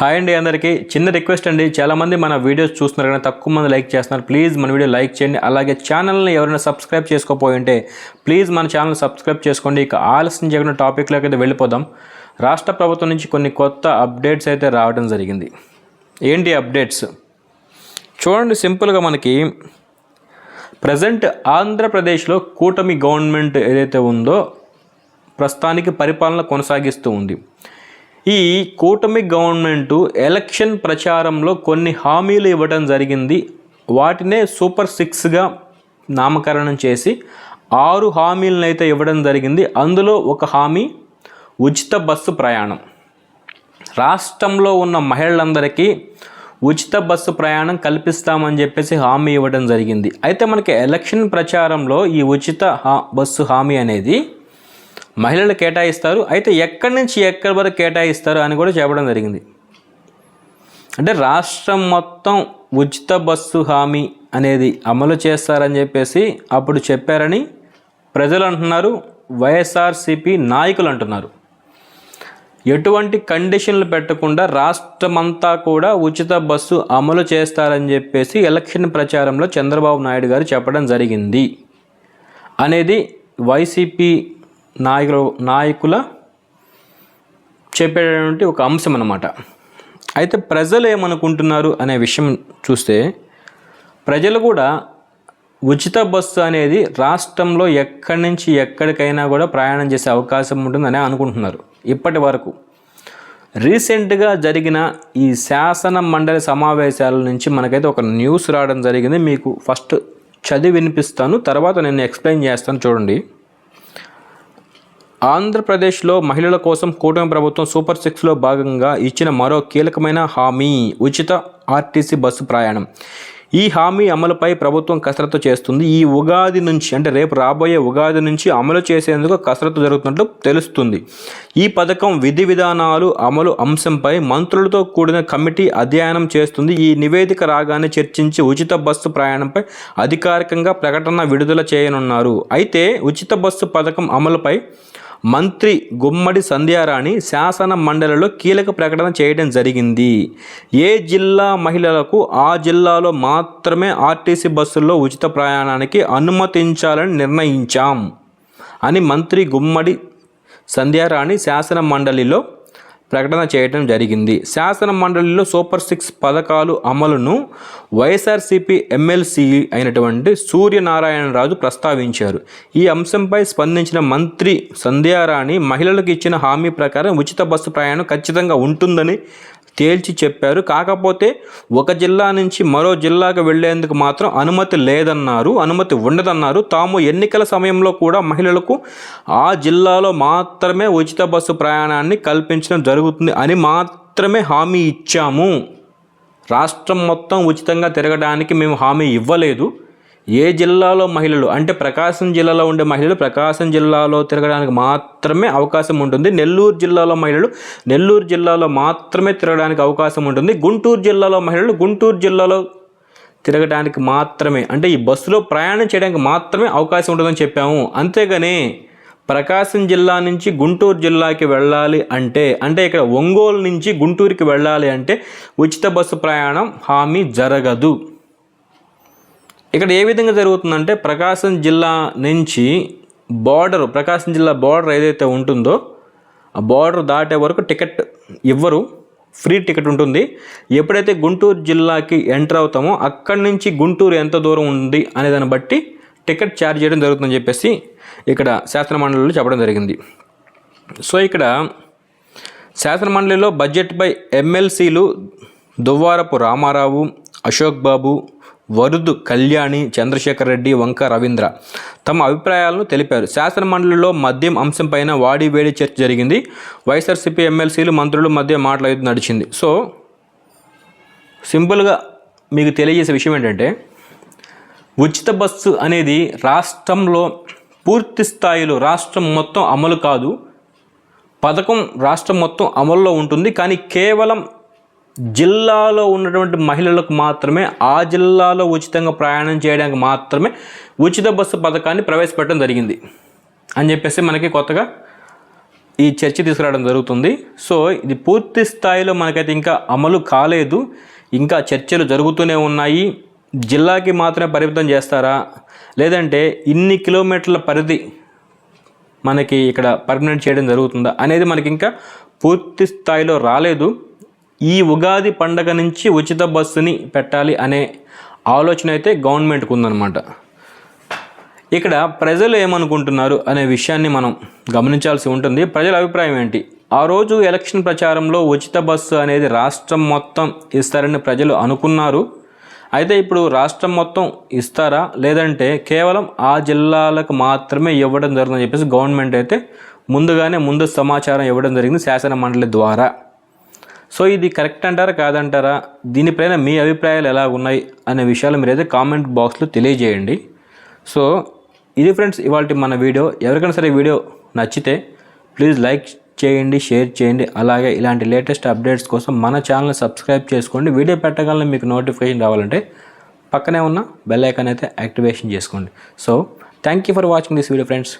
Hi అండి అందరికీ. చిన్న రిక్వెస్ట్ అండి. చాలామంది మన వీడియోస్ చూస్తున్నారు కానీ తక్కువ మంది లైక్ చేస్తున్నారు. ప్లీజ్ మన వీడియో లైక్ చేయండి. అలాగే ఛానల్ని ఎవరైనా సబ్స్క్రైబ్ చేసుకోపోయి ఉంటే ప్లీజ్ మన ఛానల్ సబ్స్క్రైబ్ చేసుకోండి. ఇక ఆలస్యం చేయకుండా టాపిక్లోకి అయితే వెళ్ళిపోదాం. రాష్ట్ర ప్రభుత్వం నుంచి కొన్ని కొత్త అప్డేట్స్ అయితే రావడం జరిగింది. ఏంటి అప్డేట్స్? చూడండి సింపుల్గా మనకి ప్రజెంట్ ఆంధ్రప్రదేశ్లో కూటమి గవర్నమెంట్ ఏదైతే ఉందో ప్రస్తుతానికి పరిపాలన కొనసాగిస్తూ ఉంది. ఈ కూటమి గవర్నమెంట్ ఎలక్షన్ ప్రచారంలో కొన్ని హామీలు ఇవ్వడం జరిగింది. వాటినే సూపర్ సిక్స్గా నామకరణం చేసి ఆరు హామీలను అయితే ఇవ్వడం జరిగింది. అందులో ఒక హామీ ఉచిత బస్సు ప్రయాణం. రాష్ట్రంలో ఉన్న మహిళలందరికీ ఉచిత బస్సు ప్రయాణం కల్పిస్తామని చెప్పేసి హామీ ఇవ్వడం జరిగింది. అయితే మనకి ఎలక్షన్ ప్రచారంలో ఈ ఉచిత హా బస్సు హామీ అనేది మహిళలు కేటాయిస్తారు. అయితే ఎక్కడి నుంచి ఎక్కడి వరకు కేటాయిస్తారు అని కూడా చెప్పడం జరిగింది. అంటే రాష్ట్రం మొత్తం ఉచిత బస్సు హామీ అనేది అమలు చేస్తారని చెప్పేసి అప్పుడు చెప్పారని ప్రజలు అంటున్నారు. వైఎస్ఆర్సిపి నాయకులు అంటున్నారు. ఎటువంటి కండిషన్లు పెట్టకుండా రాష్ట్రమంతా కూడా ఉచిత బస్సు అమలు చేస్తారని చెప్పేసి ఎలక్షన్ ప్రచారంలో చంద్రబాబు నాయుడు గారు చెప్పడం జరిగింది. అనేది వైసీపీ నాయకుల నాయకుల చెప్పేటటువంటి ఒక అంశం అన్నమాట. అయితే ప్రజలు ఏమనుకుంటున్నారు అనే విషయం చూస్తే ప్రజలు కూడా ఉచిత బస్సు అనేది రాష్ట్రంలో ఎక్కడి నుంచి ఎక్కడికైనా కూడా ప్రయాణం చేసే అవకాశం ఉంటుందని అనుకుంటున్నారు ఇప్పటి వరకు. రీసెంట్గా జరిగిన ఈ శాసన మండలి సమావేశాల నుంచి మనకైతే ఒక న్యూస్ రావడం జరిగింది. మీకు ఫస్ట్ చదివి వినిపిస్తాను తర్వాత నేను ఎక్స్ప్లెయిన్ చేస్తాను చూడండి. ఆంధ్రప్రదేశ్లో మహిళల కోసం కూటమి ప్రభుత్వం సూపర్ సిక్స్లో భాగంగా ఇచ్చిన మరో కీలకమైన హామీ ఉచిత ఆర్టీసీ బస్సు ప్రయాణం. ఈ హామీ అమలుపై ప్రభుత్వం కసరత్తు చేస్తుంది. ఈ ఉగాది నుంచి అంటే రేపు రాబోయే ఉగాది నుంచి అమలు చేసేందుకు కసరత్తు జరుగుతున్నట్లు తెలుస్తుంది. ఈ పథకం విధి విధానాలు అమలు అంశంపై మంత్రులతో కూడిన కమిటీ అధ్యయనం చేస్తుంది. ఈ నివేదిక రాగానే చర్చించి ఉచిత బస్సు ప్రయాణంపై అధికారికంగా ప్రకటన విడుదల చేయనున్నారు. అయితే ఉచిత బస్సు పథకం అమలుపై మంత్రి గుమ్మడి సంధ్యారాణి శాసన మండలిలో కీలక ప్రకటన చేయడం జరిగింది. ఏ జిల్లా మహిళలకు ఆ జిల్లాలో మాత్రమే ఆర్టీసీ బస్సుల్లో ఉచిత ప్రయాణానికి అనుమతించాలని నిర్ణయించాం అని మంత్రి గుమ్మడి సంధ్యారాణి శాసన మండలిలో ప్రకటన చేయడం జరిగింది. శాసన మండలిలో సూపర్ సిక్స్ పథకాలు అమలును వైఎస్ఆర్సీపీ ఎమ్మెల్సీ అయినటువంటి సూర్యనారాయణరాజు ప్రస్తావించారు. ఈ అంశంపై స్పందించిన మంత్రి సంధ్యారాణి మహిళలకు ఇచ్చిన హామీ ప్రకారం ఉచిత బస్సు ప్రయాణం ఖచ్చితంగా ఉంటుందని తేల్చి చెప్పారు. కాకపోతే ఒక జిల్లా నుంచి మరో జిల్లాకు వెళ్ళేందుకు మాత్రం అనుమతి లేదన్నారు అనుమతి ఉండదన్నారు. తాము ఎన్నికల సమయంలో కూడా మహిళలకు ఆ జిల్లాలో మాత్రమే ఉచిత బస్సు ప్రయాణాన్ని కల్పించడం జరుగుతుంది అని మాత్రమే హామీ ఇచ్చాము. రాష్ట్రం మొత్తం ఉచితంగా తిరగడానికి మేము హామీ ఇవ్వలేదు. ఏ జిల్లాలో మహిళలు అంటే ప్రకాశం జిల్లాలో ఉండే మహిళలు ప్రకాశం జిల్లాలో తిరగడానికి మాత్రమే అవకాశం ఉంటుంది. నెల్లూరు జిల్లాలో మహిళలు నెల్లూరు జిల్లాలో మాత్రమే తిరగడానికి అవకాశం ఉంటుంది. గుంటూరు జిల్లాలో మహిళలు గుంటూరు జిల్లాలో తిరగడానికి మాత్రమే అంటే ఈ బస్సులో ప్రయాణం చేయడానికి మాత్రమే అవకాశం ఉంటుందని చెప్పాము. అంతేగాని ప్రకాశం జిల్లా నుంచి గుంటూరు జిల్లాకి వెళ్ళాలి అంటే అంటే ఇక్కడ ఒంగోలు నుంచి గుంటూరుకి వెళ్ళాలి అంటే ఉచిత బస్సు ప్రయాణం హామీ జరగదు. ఇక్కడ ఏ విధంగా జరుగుతుందంటే ప్రకాశం జిల్లా నుంచి బార్డర్ ప్రకాశం జిల్లా బార్డర్ ఏదైతే ఉంటుందో ఆ బార్డర్ దాటే వరకు టికెట్ ఇవ్వరు. ఫ్రీ టికెట్ ఉంటుంది. ఎప్పుడైతే గుంటూరు జిల్లాకి ఎంటర్ అవుతామో అక్కడి నుంచి గుంటూరు ఎంత దూరం ఉంది అనే దాన్ని బట్టి టికెట్ ఛార్జ్ చేయడం జరుగుతుందని చెప్పేసి ఇక్కడ శాసనమండలిలో చెప్పడం జరిగింది. సో ఇక్కడ శాసనమండలిలో బడ్జెట్పై ఎమ్మెల్సీలు దువ్వారపు రామారావు అశోక్ బాబు వరుదు కళ్యాణి చంద్రశేఖర్ రెడ్డి వంక రవీంద్ర. తమ అభిప్రాయాలను తెలిపారు. శాసనమండలిలో మద్యం అంశంపైన వాడి వేడి చర్చ జరిగింది. వైఎస్ఆర్సీపీ ఎమ్మెల్సీలు మంత్రులు మధ్య మాట్లాడి నడిచింది. సో సింపుల్గా మీకు తెలియజేసే విషయం ఏంటంటే ఉచిత బస్సు అనేది రాష్ట్రంలో పూర్తి స్థాయిలో రాష్ట్రం మొత్తం అమలు కాదు. పథకం రాష్ట్రం మొత్తం అమల్లో ఉంటుంది. కానీ కేవలం జిల్లాలో ఉన్నటువంటి మహిళలకు మాత్రమే ఆ జిల్లాలో ఉచితంగా ప్రయాణం చేయడానికి మాత్రమే ఉచిత బస్సు పథకాన్ని ప్రవేశపెట్టడం జరిగింది. అని చెప్పేసి మనకి కొత్తగా ఈ చర్చ తీసుకురావడం జరుగుతుంది. సో ఇది పూర్తి స్థాయిలో మనకైతే ఇంకా అమలు కాలేదు. ఇంకా చర్చలు జరుగుతూనే ఉన్నాయి. జిల్లాకి మాత్రమే పరిమితం చేస్తారా? లేదంటే ఇన్ని కిలోమీటర్ల పరిధి మనకి ఇక్కడ పర్మనెంట్ చేయడం జరుగుతుందా అనేది మనకి ఇంకా పూర్తి స్థాయిలో రాలేదు. ఈ ఉగాది పండగ నుంచి ఉచిత బస్సుని పెట్టాలి అనే ఆలోచన అయితే గవర్నమెంట్కి ఉందన్నమాట. ఇక్కడ ప్రజలు ఏమనుకుంటున్నారు అనే విషయాన్ని మనం గమనించాల్సి ఉంటుంది. ప్రజల అభిప్రాయం ఏంటి? ఆ రోజు ఎలక్షన్ ప్రచారంలో ఉచిత బస్సు అనేది రాష్ట్రం మొత్తం ఇస్తారని ప్రజలు అనుకున్నారు. అయితే ఇప్పుడు రాష్ట్రం మొత్తం ఇస్తారా? లేదంటే కేవలం ఆ జిల్లాలకు మాత్రమే ఇవ్వడం జరుగుతుందని చెప్పేసి గవర్నమెంట్ అయితే ముందుగానే ముందు సమాచారం ఇవ్వడం జరిగింది శాసన మండలి ద్వారా. సో ఇది కరెక్ట్ అంటారా కాదంటారా? దీనిపైన మీ అభిప్రాయాలు ఎలా ఉన్నాయి అనే విషయాలు మీరైతే కామెంట్ బాక్స్లో తెలియజేయండి. సో ఇది ఫ్రెండ్స్ ఇవాళ మన వీడియో. ఎవరికైనా సరే వీడియో నచ్చితే ప్లీజ్ లైక్ చేయండి షేర్ చేయండి. అలాగే ఇలాంటి లేటెస్ట్ అప్డేట్స్ కోసం మన ఛానల్ సబ్స్క్రైబ్ చేసుకోండి. వీడియో పెట్టగానే మీకు నోటిఫికేషన్ రావాలంటే పక్కనే ఉన్న బెల్ ఐకాన్ అయితే యాక్టివేషన్ చేసుకోండి. So thank you for watching this video friends.